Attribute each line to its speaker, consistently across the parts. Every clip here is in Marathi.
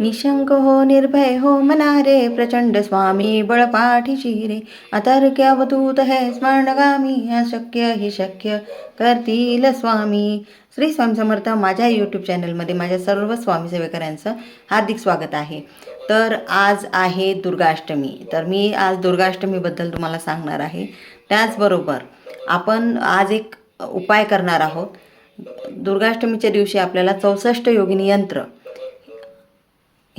Speaker 1: निशंक हो निर्भय हो मनारे प्रचंड स्वामी बळपाठीशी रे अतर्क्य अवधूत है स्मरणगामी अशक्य ही शक्य करतील स्वामी। श्री स्वामी समर्थ माझ्या यूट्यूब चॅनलमध्ये माझ्या सर्व स्वामी सेवेकरांचं हार्दिक स्वागत आहे। तर आज आहे दुर्गाष्टमी। तर मी आज दुर्गाष्टमीबद्दल तुम्हाला सांगणार आहे। त्याचबरोबर आपण आज एक उपाय करणार आहोत। दुर्गाष्टमीच्या दिवशी आपल्याला चौसष्ट योगिनी यंत्र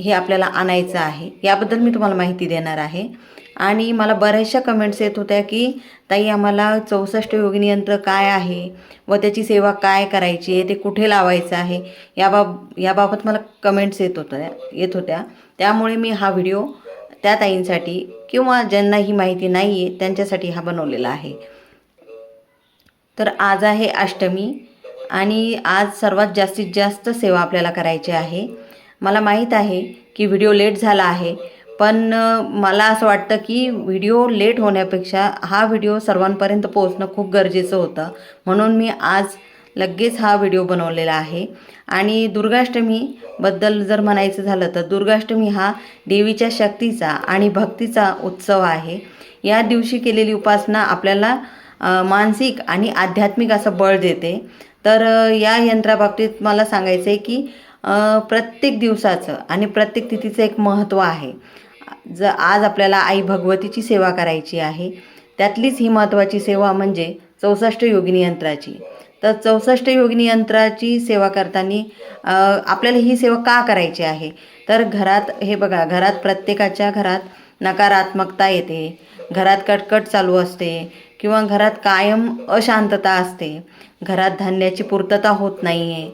Speaker 1: हे आपल्याला आणायचं आहे. याबद्दल मी तुम्हाला माहिती देणार आहे. आणि मला बऱ्याचशा कमेंट्स येत होत्या की ताई आम्हाला चौसष्ट योगिनी यंत्र काय आहे? व त्याची सेवा काय करायची आहे? ते कुठे लावायचं आहे? याबाब याबाबत मला कमेंट्स येत होत्या येत होत्या. त्यामुळे मी हा व्हिडिओ त्या ताईंसाठी किंवा ज्यांना ही माहिती नाही आहे त्यांच्यासाठी हा बनवलेला आहे. तर आज आहे अष्टमी आणि आज सर्वात जास्तीत जास्त सेवा आपल्याला करायची आहे. मला माहीत आहे की व्हिडिओ लेट झाला आहे पण मला असं वाटतं की व्हिडिओ लेट होण्यापेक्षा हा व्हिडिओ सर्वांपर्यंत पोहोचणं खूप गरजेचं होतं. म्हणून मी आज लगेच हा व्हिडिओ बनवलेला आहे. आणि दुर्गाष्टमीबद्दल जर म्हणायचं झालं तर दुर्गाष्टमी हा देवीच्या शक्तीचा आणि भक्तीचा उत्सव आहे. या दिवशी केलेली उपासना आपल्याला मानसिक आणि आध्यात्मिक असं बळ देते. तर या यंत्राबाबतीत मला सांगायचं आहे की प्रत्येक दिवसाचं आणि प्रत्येक तिथीचं एक महत्त्व आहे. ज आज आपल्याला आई भगवतीची सेवा करायची आहे. त्यातलीच ही महत्त्वाची सेवा म्हणजे चौसष्ट योगिनी यंत्राची. तर चौसष्ट योगिनी यंत्राची सेवा करताना आपल्याला ही सेवा का करायची आहे? तर घरात हे बघा घरात प्रत्येकाच्या घरात नकारात्मकता येते. घरात कटकट चालू असते किंवा घरात कायम अशांतता असते. घरात धान्याची पूर्तता होत नाही आहे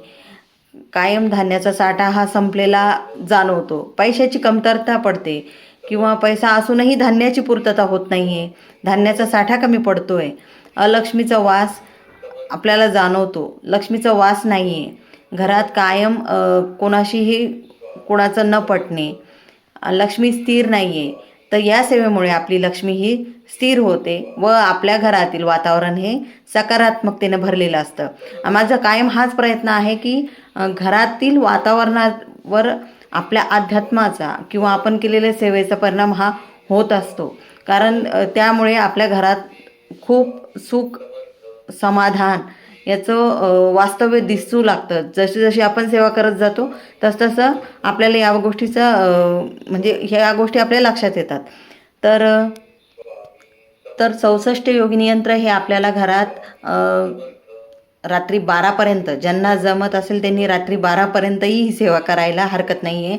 Speaker 1: कायम धान्याचा साठा हा संपलेला जाणवतो. पैशाची कमतरता पडते किंवा पैसा असूनही धान्याची पूर्तता होत नाही आहे धान्याचा साठा कमी पडतो आहे अलक्ष्मीचा वास आपल्याला जाणवतो. लक्ष्मीचा वास नाही आहे घरात कायम कोणाशीही कोणाचं न पटणे. लक्ष्मी स्थिर नाही आहे तर या सेवेमुळे आपली लक्ष्मी ही स्थिर होते व आपल्या घरातील वातावरण हे सकारात्मकतेने भरलेलं असतं. माझा कायम हाच प्रयत्न आहे की घरातील वातावरणावर आपल्या अध्यात्माचा किंवा आपण केलेल्या सेवेचा परिणाम हा होत असतो. कारण त्यामुळे आपल्या घरात खूप सुख समाधान याचं वास्तव्य दिसू लागतं. जशी जशी आपण सेवा करत जातो तसतसं आपल्याला या गोष्टीचं म्हणजे ह्या गोष्टी आपल्या लक्षात येतात. तर तर चौसष्ट योगनियंत्र हे आपल्याला घरात रात्री बारापर्यंत ज्यांना जमत असेल त्यांनी रात्री बारापर्यंतही ही सेवा करायला हरकत नाही आहे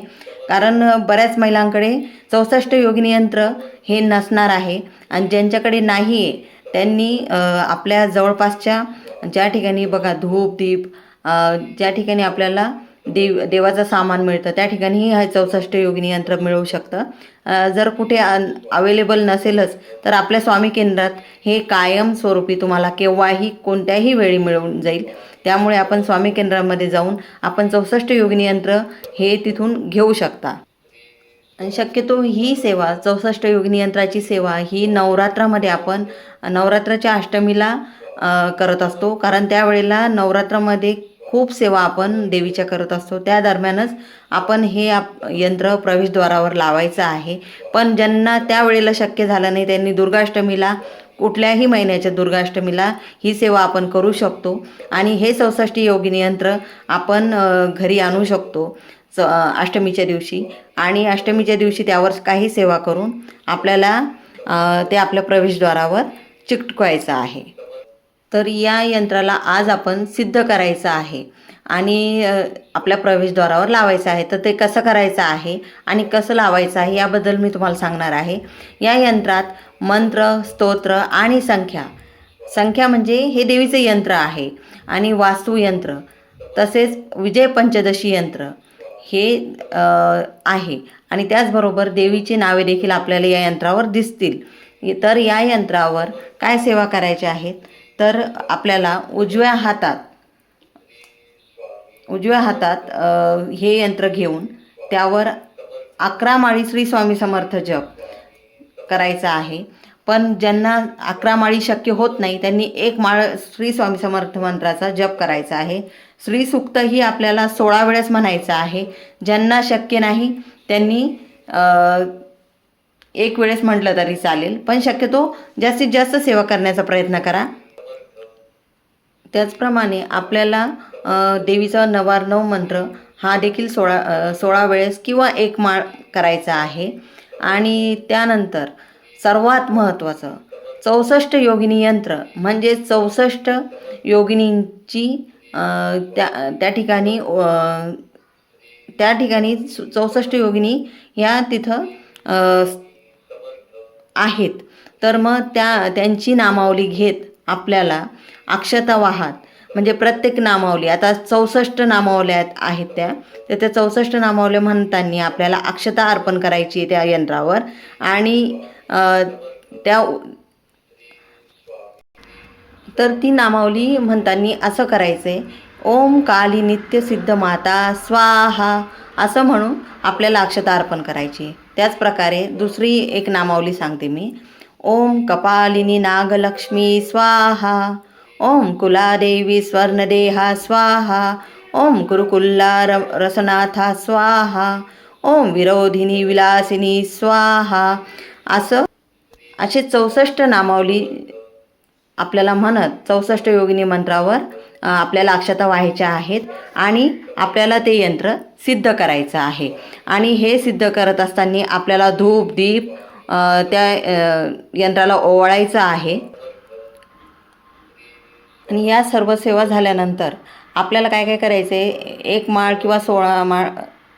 Speaker 1: कारण बऱ्याच महिलांकडे चौसष्ट योगनियंत्र हे नसणार आहे. आणि ज्यांच्याकडे नाही आहे त्यांनी आपल्या जवळपासच्या ज्या ठिकाणी बघा धूप दीप ज्या ठिकाणी आपल्याला देव देवाचं सामान मिळतं त्या ठिकाणीही हे चौसष्ट योगिनी यंत्र मिळू शकतं. जर कुठे अवेलेबल नसेलच तर आपल्या स्वामी केंद्रात हे कायम स्वरूपी तुम्हाला केव्हाही कोणत्याही वेळी मिळून जाईल. त्यामुळे आपण स्वामी केंद्रामध्ये जाऊन आपण चौसष्ट योगिनी यंत्र हे तिथून घेऊ शकता. आणि शक्यतो ही सेवा चौसष्ट योगिनी यंत्राची सेवा ही नवरात्रामध्ये आपण नवरात्राच्या अष्टमीला करत असतो. कारण त्यावेळेला नवरात्रामध्ये खूप सेवा आपण देवीच्या करत असतो. त्या दरम्यानच आपण हे आप यंत्र प्रवेशद्वारावर लावायचं आहे. पण ज्यांना त्यावेळेला शक्य झालं नाही त्यांनी दुर्गाष्टमीला कुठल्याही महिन्याच्या दुर्गाष्टमीला ही सेवा आपण करू शकतो. आणि हे चौसष्टी योगिनी यंत्र आपण घरी आणू शकतो. च अष्टमीच्या दिवशी. आणि अष्टमीच्या दिवशी त्यावर काही सेवा करून आपल्याला ते आपल्या प्रवेशद्वारावर चिकटवायचं आहे. तर या यंत्राला आज आपण सिद्ध करायचं आहे. आणि आपल्या प्रवेशद्वारावर लावायचं आहे. तर ते कसं करायचं आहे आणि कसं लावायचं आहे याबद्दल मी तुम्हाला सांगणार आहे. या यंत्रात मंत्र स्तोत्र आणि संख्या. संख्या म्हणजे हे देवीचं यंत्र आहे आणि वास्तुयंत्र तसेच विजय पंचदशी यंत्र हे आहे. आणि त्याचबरोबर देवीची नावे देखील आपल्याला या यंत्रावर दिसतील. तर या यंत्रावर काय सेवा करायच्या आहेत? तर आपल्याला उजव्या हातात उजव्या हातात हे यंत्र घेऊन त्यावर अकरा माळी श्री स्वामी समर्थ जप करायचा आहे. पण ज्यांना अकरा माळी शक्य होत नाही त्यांनी एक माळ श्री स्वामी समर्थ मंत्राचा जप करायचा आहे. श्रीसुक्त ही आपल्याला सोळा वेळेस म्हणायचं आहे. ज्यांना शक्य नाही त्यांनी एक वेळेस म्हटलं तरी चालेल. पण शक्यतो जास्तीत जास्त सेवा करण्याचा प्रयत्न करा. त्याचप्रमाणे आपल्याला देवीचा नवारनव मंत्र हा देखील सोळा सोळा वेळेस किंवा एक माळ करायचा आहे. आणि त्यानंतर सर्वात महत्त्वाचं चौसष्ट योगिनी यंत्र म्हणजे चौसष्ट योगिनींची त्या त्या ठिकाणी त्या ठिकाणी चौसष्ट योगिनी ह्या तिथं आहेत. तर मग त्या त्यांची नामावली घेत आपल्याला अक्षता वाहात म्हणजे प्रत्येक नामावली आता चौसष्ट नामावल्या आहेत त्या तर त्या चौसष्ट नामावल्या म्हणताना आपल्याला अक्षता अर्पण करायची आहे त्या यंत्रावर आणि त्या तर ती नामावली म्हणताना असं करायचं आहे ओम काली नित्य सिद्ध माता स्वाहा असं म्हणून आपल्याला अक्षता अर्पण करायची. त्याचप्रकारे दुसरी एक नामावली सांगते मी. ओम कपालिनी नागलक्ष्मी स्वाहा ओम कुलादेवी स्वर्णदेहा स्वाहा ओम कुरुकुल्ला र रसनाथा स्वाहा ओम विरोधिनी विलासिनी स्वाहा. असं असे चौसष्ट नामावली आपल्याला म्हणत चौसष्ट योगिनी मंत्रावर आपल्याला अक्षता व्हायच्या आहेत आणि आपल्याला ते यंत्र सिद्ध करायचं आहे. आणि हे सिद्ध करत असताना आपल्याला धूप दीप त्या यंत्राला ओवाळायचं आहे. आणि या सर्व सेवा झाल्यानंतर आपल्याला काय काय करायचं आहे एक माळ किंवा सोळा माळ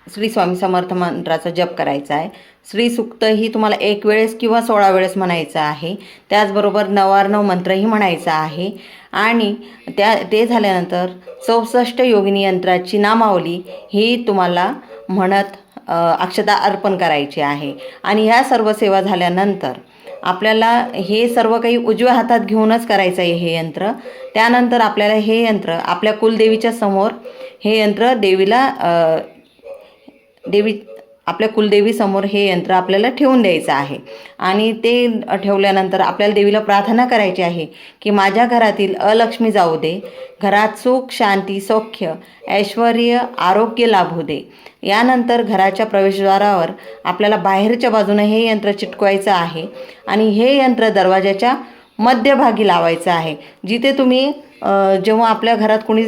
Speaker 1: श्री स्वामी समर्थ मंत्राचा जप करायचा आहे. श्री सुक्त ही तुम्हाला एक वेळेस किंवा सोळा वेळेस म्हणायचं आहे. त्याचबरोबर नवार्णव मंत्रही म्हणायचा आहे. आणि त्या ते झाल्यानंतर चौसष्ट योगिनी यंत्राची नामावली ही तुम्हाला म्हणत अक्षता अर्पण करायची आहे. आणि ह्या सर्व सेवा झाल्यानंतर आपल्याला हे सर्व काही उजव्या हातात घेऊनच करायचं आहे हे यंत्र. त्यानंतर आपल्याला हे यंत्र आपल्या कुलदेवीच्या समोर हे यंत्र देवीला देवी आपल्या कुलदेवीसमोर हे यंत्र आपल्याला ठेवून द्यायचं आहे. आणि ते ठेवल्यानंतर आपल्याला देवीला प्रार्थना करायची आहे की माझ्या घरातील अलक्ष्मी जाऊ दे घरात सुख शांती सौख्य ऐश्वर आरोग्य लाभू दे. यानंतर घराच्या प्रवेशद्वारावर आपल्याला बाहेरच्या बाजूने हे यंत्र चिटकवायचं आहे आणि हे यंत्र दरवाजाच्या मध्यभागी लावायचं आहे. जिथे तुम्ही जेव्हा आपल्या घरात कोणी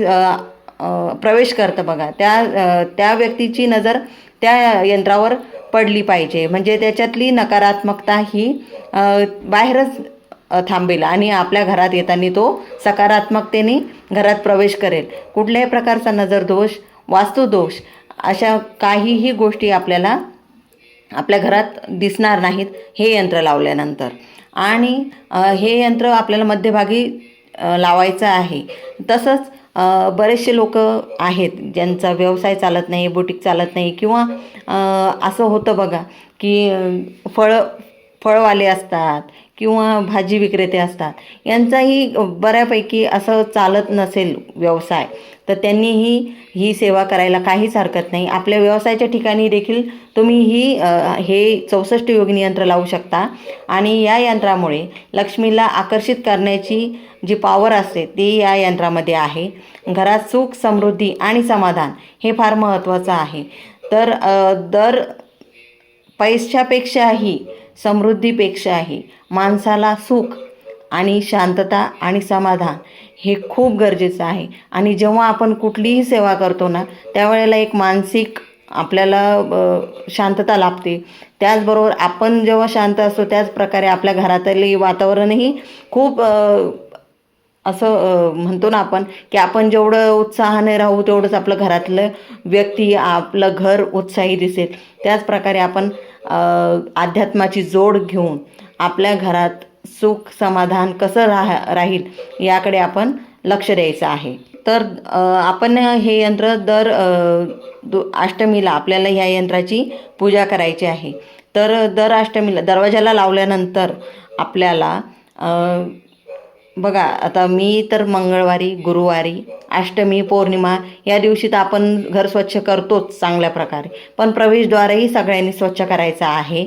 Speaker 1: प्रवेश करतं बघा त्या त्या व्यक्तीची नजर त्या यंत्रावर पडली पाहिजे. म्हणजे त्याच्यातली नकारात्मकता ही बाहेरच थांबेल आणि आपल्या घरात येताना तो सकारात्मकतेने घरात प्रवेश करेल. कुठल्याही प्रकारचा नजरदोष वास्तुदोष अशा काहीही गोष्टी आपल्याला आपल्या घरात दिसणार नाहीत हे यंत्र लावल्यानंतर. आणि हे यंत्र आपल्याला मध्यभागी लावायचं आहे. तसंच बरेचसे लोक आहेत ज्यांचा व्यवसाय चालत नाही बुटीक चालत नाही किंवा असं होतं बघा की फळं फळवाले असतात किंवा भाजी विक्रेते असतात यांचाही बऱ्यापैकी असं चालत नसेल व्यवसाय तर त्यांनीही ही सेवा करायला काहीच हरकत नाही. आपल्या व्यवसायाच्या ठिकाणी देखील तुम्ही ही हे चौसष्ट योगिनी यंत्र लावू शकता. आणि या यंत्रामुळे लक्ष्मीला आकर्षित करण्याची जी पॉवर असते ती या यंत्रामध्ये आहे. घरात सुख समृद्धी आणि समाधान हे फार महत्त्वाचं आहे. तर दर पैशापेक्षाही समृद्धीपेक्षाही माणसाला सुख आणि शांतता आणि समाधान हे खूप गरजेचं आहे. आणि जेव्हा आपण कुठलीही सेवा करतो ना त्यावेळेला एक मानसिक आपल्याला शांतता लाभते. त्याचबरोबर आपण जेव्हा शांत असतो त्याच प्रकारे आपल्या घरातले वातावरणही खूप असं म्हणतो ना आपण की आपण जेवढं उत्साहाने राहू तेवढंच आपलं घरातलं व्यक्ती आपलं घर उत्साही दिसेल. त्याचप्रकारे आपण अध्यात्माची जोड घेऊन आपल्या घरात सुख समाधान कसं राह राहील याकडे आपण लक्ष द्यायचं आहे. तर आपण हे यंत्र दर दु अष्टमीला आपल्याला ह्या यंत्राची पूजा करायची आहे. तर दर अष्टमीला दरवाजाला लावल्यानंतर आपल्याला बघा आता मी तर मंगळवारी गुरुवारी अष्टमी पौर्णिमा या दिवशी तर आपण घर स्वच्छ करतोच चांगल्या प्रकारे. पण प्रवेशद्वारही सगळ्यांनी स्वच्छ करायचं आहे.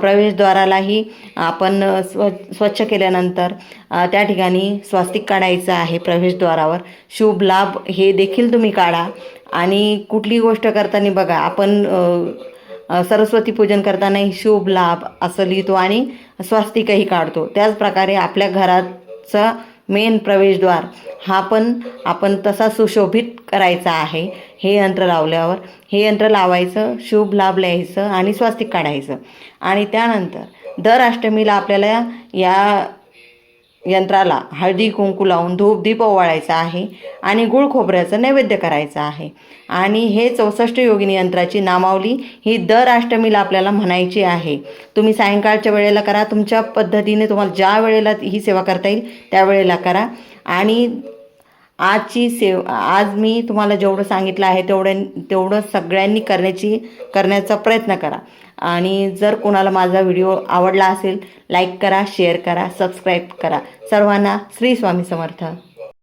Speaker 1: प्रवेशद्वारालाही आपण स्व स्वच्छ केल्यानंतर त्या ठिकाणी स्वास्तिक काढायचं आहे प्रवेशद्वारावर. शुभ लाभ हे देखील तुम्ही काढा. आणि कुठली गोष्ट करताना बघा आपण सरस्वती पूजन करतानाही शुभ लाभ असं लिहितो आणि स्वास्तिकही काढतो. त्याचप्रकारे आपल्या घरात चा मेन प्रवेशद्वार हा पण आपण तसा सुशोभित करायचा आहे. हे यंत्र लावल्यावर हे यंत्र लावायचं शुभ लाभ लिहायचं आणि स्वास्तिक काढायचं. आणि त्यानंतर दर अष्टमीला आपल्याला या यंत्राला हळदी कुंकू लावून धूप दीप ओवाळायचा आहे आणि गुळ खोबऱ्याचं नैवेद्य करायचं आहे. आणि हे चौसष्ट योगिनी यंत्राची नामावली ही दर अष्टमीला आपल्याला म्हणायची आहे. तुम्ही सायंकाळच्या वेळेला करा तुमच्या पद्धतीने तुम्हाला ज्या वेळेला ही सेवा करता येईल त्यावेळेला करा. आणि आजची सेव आज मी तुम्हाला जेवढं सांगितलं आहे तेवढं तेवढं सगळ्यांनी करण्याची करण्याचा प्रयत्न करा. आणि जर कोणाला माझा व्हिडिओ आवडला असेल लाईक करा शेअर करा सबस्क्राईब करा. सर्वांना श्री स्वामी समर्थ.